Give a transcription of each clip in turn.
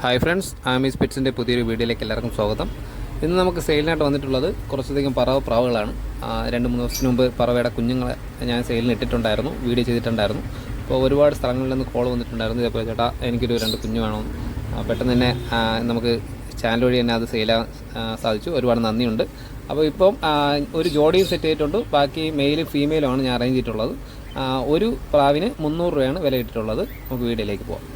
Hi friends Ami's പെറ്റ്സിന്റെ പുതിയൊരു വീഡിയോയിലേക്ക് എല്ലാവർക്കും സ്വാഗതം. ഇന്ന് നമുക്ക് സെയിലിനായിട്ട് വന്നിട്ടുള്ളത് കുറച്ചധികം പറവ പ്രാവുകളാണ്. രണ്ട് മൂന്ന് ദിവസത്തിന് മുമ്പ് പറവയുടെ കുഞ്ഞുങ്ങളെ ഞാൻ സെയിലിന് ഇട്ടിട്ടുണ്ടായിരുന്നു വീഡിയോ ചെയ്തിട്ടുണ്ടായിരുന്നു. അപ്പോൾ ഒരുപാട് സ്ഥലങ്ങളിൽ നിന്ന് കോൾ വന്നിട്ടുണ്ടായിരുന്നു. ഇതേപോലെ ചേട്ടാ എനിക്കൊരു രണ്ട് കുഞ്ഞു വേണം. പെട്ടെന്ന് തന്നെ നമുക്ക് ചാനൽ വഴി തന്നെ അത് സെയിലാ സാധിച്ചു. ഒരുപാട് നന്ദിയുണ്ട്. അപ്പോൾ ഇപ്പം ഒരു ജോഡിയും സെറ്റ് ചെയ്തിട്ടുണ്ട്. ബാക്കി മെയിലും ഫീമെയിലുമാണ് ഞാൻ അറേഞ്ച് ചെയ്തിട്ടുള്ളത്. ഒരു പ്രാവിന് മുന്നൂറ് രൂപയാണ് വില ഇട്ടിട്ടുള്ളത് നമുക്ക് വീഡിയോയിലേക്ക് പോകാം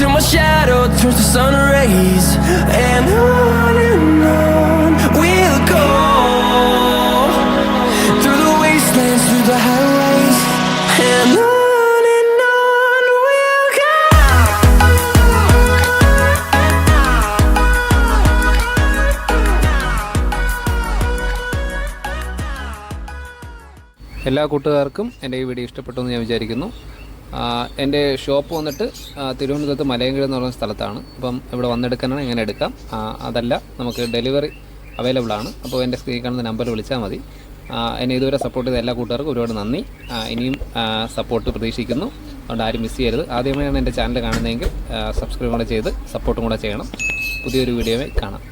till my shadow turns to sun rays. And on and on we'll go through the wastelands, through the highways, and on. എല്ലാ കൂട്ടുകാർക്കും എന്റെ ഈ വീഡിയോ ഇഷ്ടപ്പെട്ടു എന്ന് ഞാൻ വിചാരിക്കുന്നു എന്റെ ഷോപ്പ് വന്നിട്ട് തിരുവനന്തപുരത്ത് മലയങ്കിഴ് എന്ന് പറയുന്ന സ്ഥലത്താണ്. അപ്പം ഇവിടെ വന്നെടുക്കാനാണ് എങ്ങനെ എടുക്കാം? അതല്ല നമുക്ക് ഡെലിവറി അവൈലബിൾ ആണ്. അപ്പോൾ എന്റെ സ്ക്രീൻ കാണുന്ന നമ്പറിൽ വിളിച്ചാൽ മതി. എന്നെ ഇതുവരെ സപ്പോർട്ട് ചെയ്ത എല്ലാ കൂട്ടുകാർക്കും ഒരുപാട് നന്ദി. ഇനിയും സപ്പോർട്ട് പ്രതീക്ഷിക്കുന്നു. അതുകൊണ്ട് ആരും മിസ് ചെയ്യരുത്. ആദ്യമായാണ് എന്റെ ചാനൽ കാണുന്നതെങ്കിൽ സബ്സ്ക്രൈബ് കൂടെ ചെയ്ത് സപ്പോർട്ടും കൂടെ ചെയ്യണം. പുതിയൊരു വീഡിയോയിൽ കാണാം.